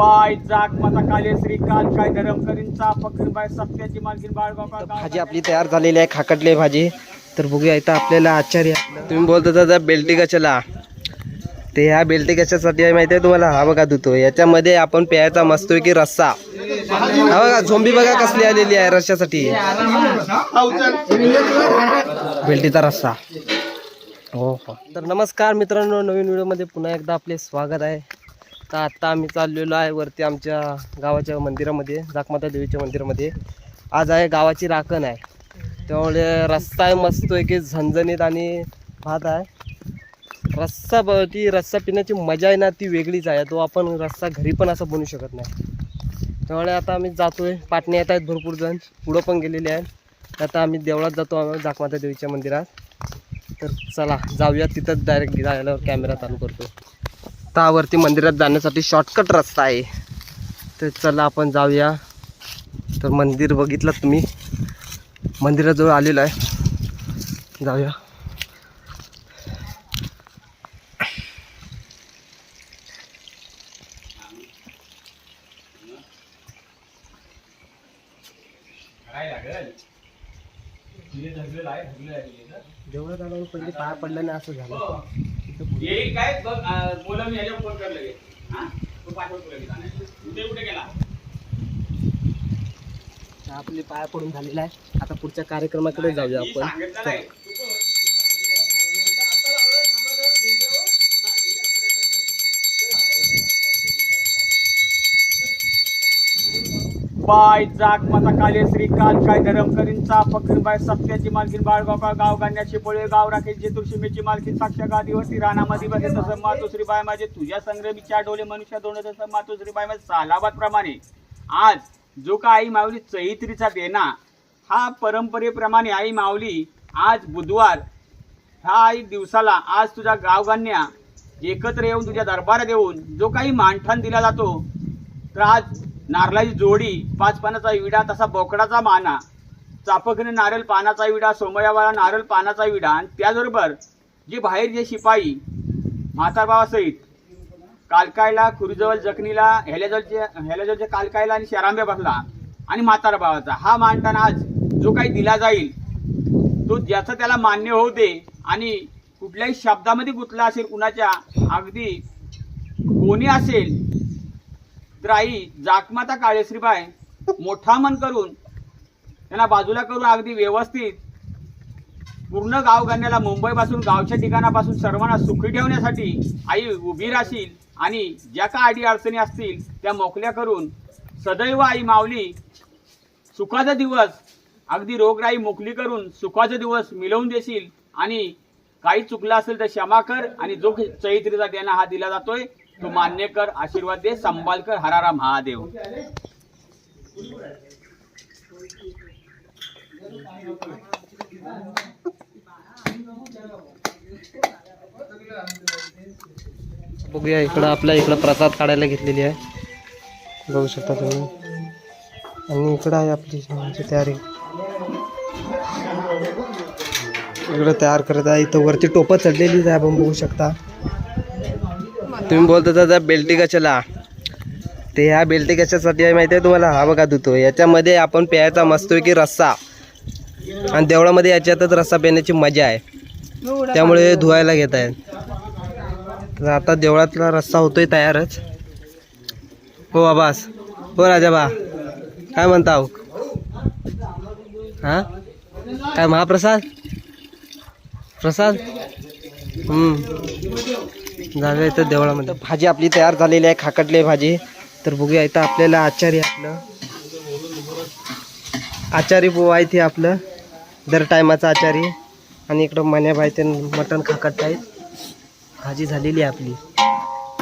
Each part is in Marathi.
बाय काले श्री काल काय सत्याची मालकीन बाळगाव भाजी आपली तयार झालेली आहे खाकटली भाजी. तर बघूया इथं आपल्याला आचार्य तुम्ही बोलत होता बेल्टी कशाला? ते ह्या बेल्टी कशासाठी आहे माहिती आहे तुम्हाला? हा बघा दुतो याच्यामध्ये आपण प्यायचा मस्त की रस्सा. हा बघा झोंबी बघा कसली आलेली आहे रश्श्यासाठी बेल्टीचा रस्सा. हो हो. तर नमस्कार मित्रांनो नवीन व्हिडिओमध्ये पुन्हा एकदा आपले स्वागत आहे. तर आत्ता आम्ही चाललेलो आहे वरती आमच्या गावाच्या मंदिरामध्ये जाकमाता देवीच्या मंदिरामध्ये. आज आहे गावाची राखण आहे. त्यामुळे रस्ता आहे मस्त आहे की झणझणीत आणि भात आहे. रस्सा ब ती रस्सा पिण्याची मजा आहे ना ती वेगळीच आहे. तो आपण रस्सा घरी पण असं बनवू शकत नाही. त्यामुळे आता आम्ही जातोय. पाटणे येत आहेत भरपूर जण. पुढं पण गेलेले आहेत. आता आम्ही देवळात जातो आम्ही जाकमाता देवीच्या मंदिरात. तर चला जाऊया. तिथंच डायरेक्ट जायला कॅमेरा चालू करतो त्यावरती मंदिरात जाण्यासाठी शॉर्टकट रस्ता आहे. तर चला आपण जाऊया. तर मंदिर बघितलं तुम्ही. मंदिराजवळ आलेलो आहे. जाऊया. देवळात आल्यावर पहिले पाय पडलं नाही असं झालं. येईल काय? बघ अं, बोला मी याच्यावर फोन कर लगेच. हा? तो पाठवतो लगेच आणायला. उद्या कुठे गेला? आपले पाया पडून झालेला आहे. आता पुढच्या कार्यक्रमाकडे जाऊया आपण. सांगितलं नाही. बाय जाक माता काले श्री काल काय धरम करींचा फकीर बाय सत्याची मालकीन बाळगाव गाव गाण्याची पोळे गाव राखेल जे तुळशीमेची मालकीन साक्षा गादीवरती रानामध्ये बसे तसं मातोश्री बाय माझे तुझ्या संग्रमीच्या डोले मनुष्य दोन तसं मातोश्री बाय माझे सालाबाद प्रमाणे. आज जो का आई माऊली चैत्रीचा देना हा परंपरेप्रमाणे आई माऊली आज बुधवार ह्या आई दिवसाला आज तुझ्या गावगान्या एकत्र येऊन तुझ्या दरबारात येऊन जो काही मानठाण दिला जातो तर आज नारळाची जोडी पाच पानाचा विडा तसा बोकडाचा माना चापकने नारळ पानाचा विडा सोमयावाला नारळ पानाचा विडा आणि त्याचबरोबर जे बाहेर जे शिपाई म्हातारबावासहित कालकायला खुरीजवळ जखनीला ह्याल्याजवळच्या ह्याल्याजवळच्या कालकायला आणि शरांब्या बसला आणि म्हातारबावाचा हा मानताना आज जो काही दिला जाईल तो ज्याचं त्याला मान्य होऊ दे आणि कुठल्याही शब्दामध्ये गुंतला असेल कुणाच्या अगदी कोणी असेल तर आई जाकमाता काळेश्रीबाई मोठा मन करून त्यांना बाजूला करून अगदी व्यवस्थित पूर्ण गावगण्याला मुंबईपासून गावच्या ठिकाणापासून सर्वांना सुखी ठेवण्यासाठी आई उभी राहशील आणि ज्या का आडी अडचणी असतील त्या मोकल्या करून सदैव आई माऊली सुखाचा दिवस अगदी रोगराई मोकली करून सुखाचा दिवस मिळवून देशील आणि काही चुकलं असेल तर क्षमा कर आणि जो चैत्रीचा देणा हा दिला जातोय. तो मान्य कर आशीर्वाद दे संभालकर हरारा महादेव. बघूया इकडं आपल्या इकडं प्रसाद काढायला घेतलेली आहे. बघू शकता तुम्ही. आणि इकडं आहे आपली तयारी. इकडं तयार करत आहे इथं वरती टोपं चढलेलीच आहे आपण बघू शकता. तुम्ही बोलत होता बेल्टी कशाला? ते ह्या बेल्टी कशासाठी आहे माहिती आहे तुम्हाला? हा बघा दुतो याच्यामध्ये आपण प्यायचा मस्त की रस्सा. आणि देवळामध्ये याच्यातच रस्सा पिण्याची मजा आहे. त्यामुळे धुवायला घेत आहेत. तर आता देवळातला रस्सा होतोय तयारच. हो आबास हो राजा बा काय म्हणता हो? हां? काय महाप्रसाद? प्रसाद? हम्म. जाऊया इथं देवळामध्ये. भाजी आपली तयार झालेली आहे खाकटली भाजी. तर बघूया इथं आपल्याला आचारी आपलं. आचारी पोहा आहे ते आपलं. दर टायमाचं आचारी. आणि इकडं मण्याबाई ते मटण खाकट आहेत भाजी झालेली आहे आपली.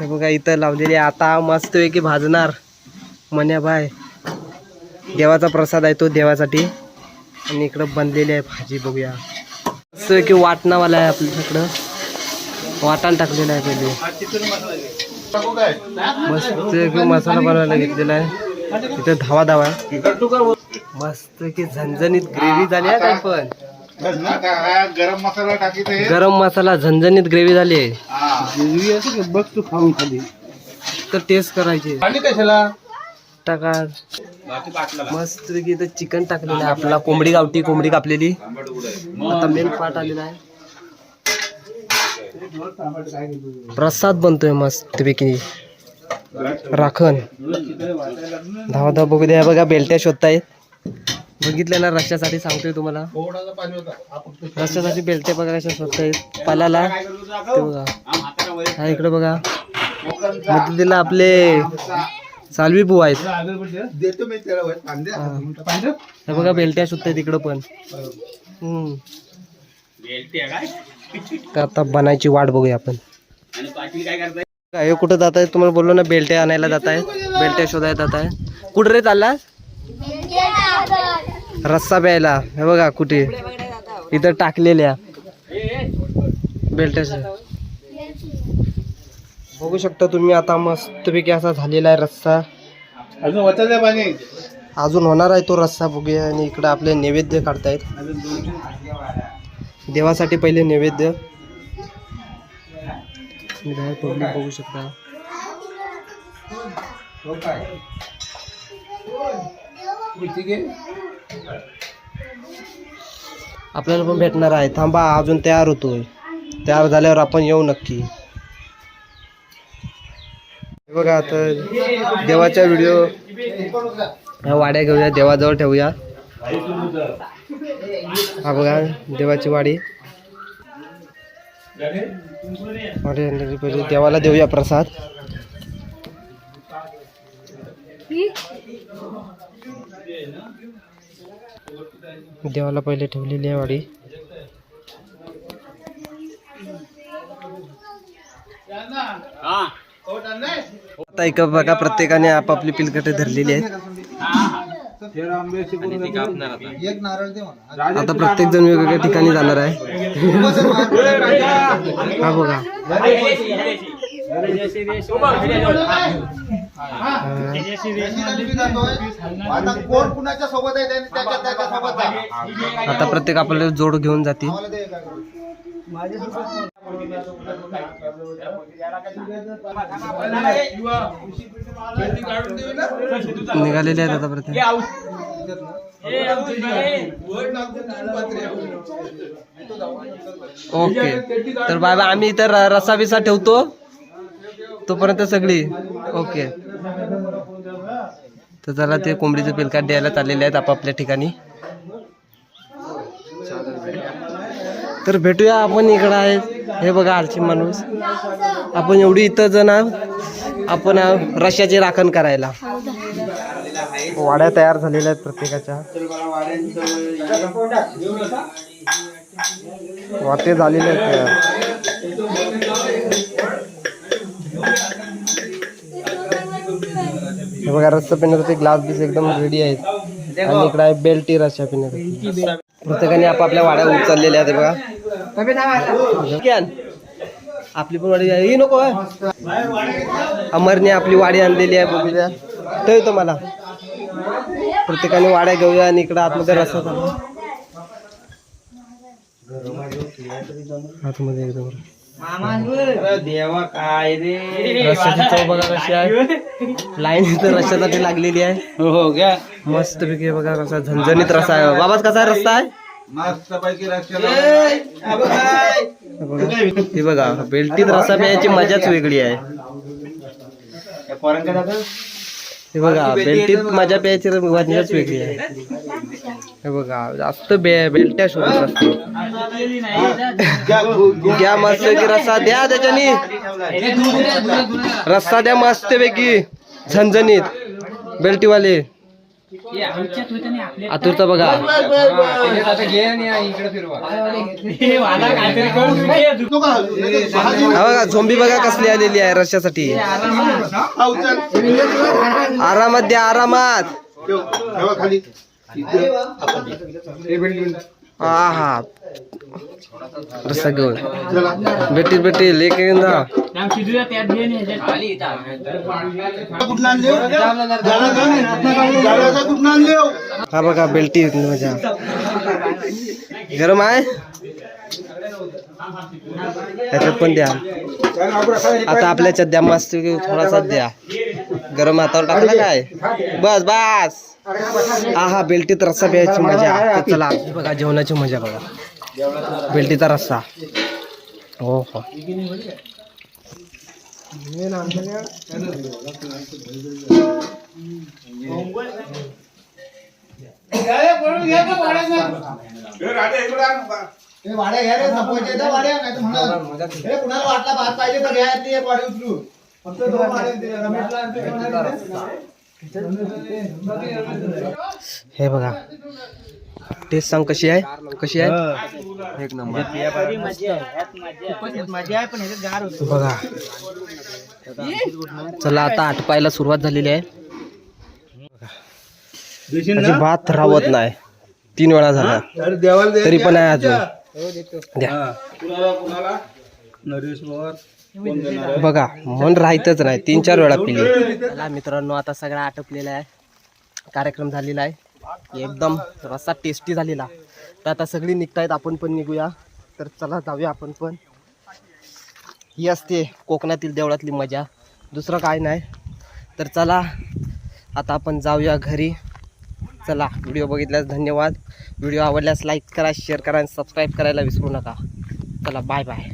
हे बघा इथं लावलेली आहे. आता मस्त आहे की भाजणार मण्याबाय देवाचा प्रसाद आहे तो देवासाठी. आणि इकडं बनलेली आहे भाजी बघूया. मस्त की वाटणावाला आहे आपल्याकडं. वाटण टाकलेलं आहे पहिले. मस्त की मसाला बनवायला घेतलेला आहे. इथं धावा धावा मस्त की झणझणीत ग्रेव्ही झाली आहे काय पण. गरम मसाला टाकीत आहे. गरम मसाला झणझणीत ग्रेव्ही झाली आहे. हा. बघ तू खाऊन खाली. तर टेस्ट करायची. कशाला? टाका. मस्त इथं चिकन टाकलेलं आहे आपल्याला कोंबडी गावठी कोंबडी कापलेली. आता मेन पार्ट आलेला आहे. प्रसाद बनतोय मस्तपैकी. राखण. धावा धावा बघू द्या. बघा बेलट्या शोधतायत. बघितलं ना रस्त्यासाठी सांगतोय तुम्हाला. रस्त्यासाठी बेलट्या बघा कशा शोधतायत. पालाला ते बघा. हा इकडे बघा. मधलीला आपले सालवी बुवा आहेत. बघा बेलट्या शोधतायत तिकडं पण. हम्म. तर आता बनायची वाट बघूया आपण. काय हे कुठं जात आहे? तुम्हाला बोललो ना बेल्ट्या आणायला जात आहे. बेल्ट्या शोधायला जात आहे. कुठं रे चालला? रस्सा प्यायला. हे बघा कुठे. इथं टाकलेल्या. बेल्ट्या बघू शकता तुम्ही आता मस्तपैकी असा झालेला आहे रस्सा. अजून होणार आहे तो रस्सा बघूया आणि इकडं आपले नैवेद्य काढतायत. देवासाठी पहिले नैवेद्य. बाहेर पब्लिक बघू शकता आपल्याला पण भेटणार आहे. थांबा अजून तयार होतोय. तयार झाल्यावर आपण येऊ नक्की. बघा आता देवाच्या व्हिडिओ ह्या वाड्या घेऊया देवाजवळ ठेवूया. हा बघा देवाची वाडी. देवाला देऊया प्रसाद. देवाला पहिले ठेवलेली आहे वाडी. आता एक बघा प्रत्येकाने आपापली पिलकटे धरलेली आहेत. एक नारळ दे मला आता प्रत्येक जण वेगवेगळ्या ठिकाणी जाणार आहे. हा बघा. आता कोण कुणाच्या सोबत आहे? त्याने त्याच्या त्याच्या सोबत जा. आता प्रत्येक आपल्याला जोड घेऊन जातील. आम्हाला दे एका करून. निघालेले आहेत आता प्रत्येक ओके. तर बाय आम्ही इथं र- रस्सा बिसा ठेवतो. तोपर्यंत सगळी. ओके. तर चला ते कोंबडीचे पिलकाट द्यायला चाललेले आहेत आपापल्या ठिकाणी. तर भेटूया आपण इकडं आहे. हे बघा आलची माणूस. आपण एवढी इथं जण आहोत. आपण आहोत रश्याची राखण करायला. वाड्या तयार झालेल्या आहेत प्रत्येकाच्या. वाटे झालेले आहेत तयार. हे बघा रस्सा पिण्यासाठी ग्लास बीस एकदम रेडी आहेत. आणि इकडे आहे बेल्टी रस्सा पिण्यासाठी. प्रत्येकाने आपापल्या वाड्या उचललेल्या आहेत बघा. आपली पण वाडी ही नको. अमरने आपली वाडी आणलेली आहे बघूया ठेवतो मला. प्रत्येकाने वाड्या घेऊया आणि इकडं आतमध्ये रस्ता चालू आतमध्ये एकदम देवा काय रे? रस्त्याची चव बघा कशी आहे. लाईन इथं रस्त्यासाठी लागलेली आहे. हो घ्या. मस्त पैकी बघा कसा झणझणीत रस्ता आहे. बाबाच कसा आहे रस्ता? आहे मस्त पैकी रस्त्याला हे बघा. हे बघा बेल्टीत रस्सा प्यायची मजाच वेगळी आहे? हे बघा बेल्टीत मजा प्यायची मजाच वेगळी आहे. हे बघा जास्त बे बेल्ट्या शोधत असते घ्या मस्त पैकी रस्सा द्या त्याच्यानी. रस्सा द्या मस्त पैकी झणझणीत. बेल्टीवाले. आतुरता बघा. हा बघा. झोंबी बघा कसली आलेली आहे रश्यासाठी हा. आरामात द्या आरामात. بيٽي بيٽي لي ڪندا گرم مان ह्याच्यात पण द्या. आता आपल्याच्यात द्या मस्त थोडासा द्या. गरम हातावर टाकला काय? बस बस. हा हा बेल्टीत रस्सा प्यायची मजा. चला बघा जेवणाची मजा बघा. बेल्टीचा रस्सा. हो हो. हे वाड्या घ्या रे संपवायचे त्या वाड्या नाही तर म्हणा. कुणाला वाटला भात पाहिजे तर घ्या ती वाडी उचलू फक्त दोन वाड्या. रमेशला आणि ते कोणाला दिले? हे बघा. टेस्ट सांग कशी आहे? कशी आहे? एक नंबर. बघा. चला आता आटपायला सुरुवात झालेली आहे. भात राहत नाही. तीन वेळा झाला. तरी पण आहे अजून. द्या. बघा मन राहतच नाही. तीन चार वेळा पिली. चला मित्रांनो आता सगळा आटपलेला आहे. कार्यक्रम झालेला आहे. एकदम रस्सा टेस्टी झालेला. तर आता सगळी निघतायत आपण पण निघूया. तर चला जाऊया आपण पण. ही असते कोकणातील देवळातली मजा. दुसरं काय नाही. तर चला आता आपण जाऊया घरी. चला व्हिडिओ बघितल्यास धन्यवाद. व्हिडिओ आवडल्यास लाईक करा शेअर करा आणि सबस्क्राईब करायला विसरू नका. चला बाय बाय